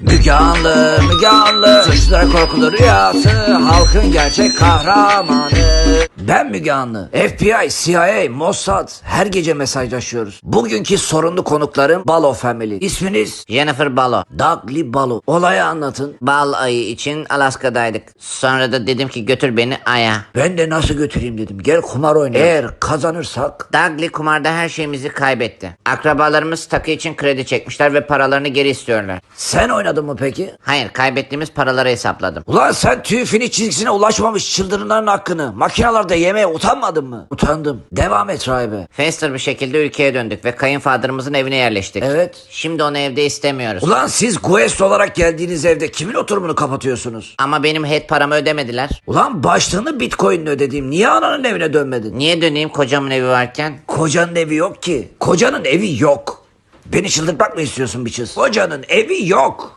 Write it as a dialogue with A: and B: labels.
A: Müge Anlı, Müge Anlı. Suçlulara korkulu rüyası Halkın gerçek kahramanı Ben Müge Anlı FBI, CIA, Mossad Her gece mesajlaşıyoruz Bugünkü sorunlu konuklarım Balo Family İsminiz?
B: Jennifer Balo.
A: Dudley Balo Olayı anlatın
B: Bal ayı için Alaska'daydık. Sonra da dedim ki götür beni Ay'a.
A: Ben de nasıl götüreyim dedim Gel kumar oynayalım Eğer kazanırsak
B: Dudley kumarda her şeyimizi kaybetti. Akrabalarımız takı için kredi çekmişler ve paralarını geri istiyorlar.
A: Sen oynadın mı peki?
B: Hayır kaybettiğimiz paraları hesapladım.
A: Ulan sen tüy finish çizgisine ulaşmamış çıldırınların hakkını makinalarda yemeye utanmadın mı? Utandım. Devam et rahibe.
B: Fester bir şekilde ülkeye döndük ve kayınfadırımızın evine yerleştik.
A: Evet.
B: Şimdi onu evde istemiyoruz.
A: Ulan siz Guest olarak geldiğiniz evde kimin oturumunu kapatıyorsunuz?
B: Ama benim head paramı ödemediler.
A: Ulan başlığını bitcoin'le ödediğim niye ananın evine dönmedin?
B: Niye döneyim kocamın evi varken?
A: Kocanın evi yok ki. Kocanın evi yok. Beni çıldırtmak mı istiyorsun biçiz? Kocanın evi yok.